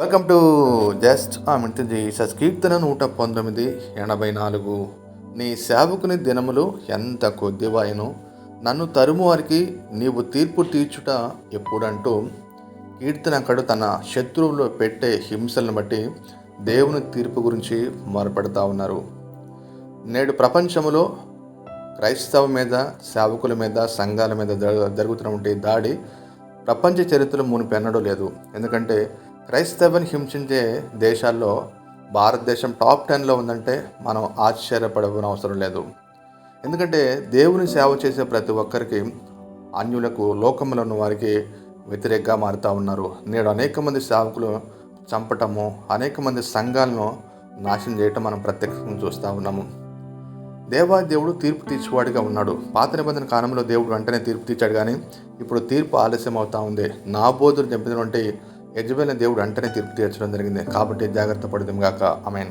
Welcome to just ఆమె సస్ కీర్తన నూట పంతొమ్మిది ఎనభై నాలుగు. నీ సేవకుని దినములు ఎంత కొద్దివాయను? నన్ను తరుము వారికి నీవు తీర్పు తీర్చుట ఎప్పుడంటూ కీర్తనకడు తన శత్రువులు పెట్టే హింసలను బట్టి దేవుని తీర్పు గురించి మొరపెడతా ఉన్నారు. నేడు ప్రపంచంలో క్రైస్తవ మీద సేవకుల మీద సంఘాల మీద జరుగుతున్నటువంటి దాడి ప్రపంచ చరిత్రలో మునిపెన్నడూ లేదు. ఎందుకంటే క్రైస్తవుని హింసించే దేశాల్లో భారతదేశం టాప్ టెన్లో ఉందంటే మనం ఆశ్చర్యపడవన అవసరం లేదు. ఎందుకంటే దేవుని సేవ చేసే ప్రతి ఒక్కరికి అన్యులకు లోకంలో ఉన్న వారికి వ్యతిరేకంగా మారుతూ ఉన్నారు. నేడు అనేక మంది సేవకులు చంపటము అనేక మంది సంఘాలను నాశనం చేయటం మనం ప్రత్యక్షంగా చూస్తూ ఉన్నాము. దేవా దేవుడు తీర్పు తీర్చువాడిగా ఉన్నాడు. పాత నిబంధన కాలంలో దేవుడు వెంటనే తీర్పు తీర్చాడు కానీ ఇప్పుడు తీర్పు ఆలస్యం అవుతా ఉంది. నా బోధులు చంపినటువంటి యజమైన దేవుడు అంటనే తీర్పు తీర్చడం జరిగింది. కాబట్టి జాగ్రత్త పడదాం గాక. అమెన్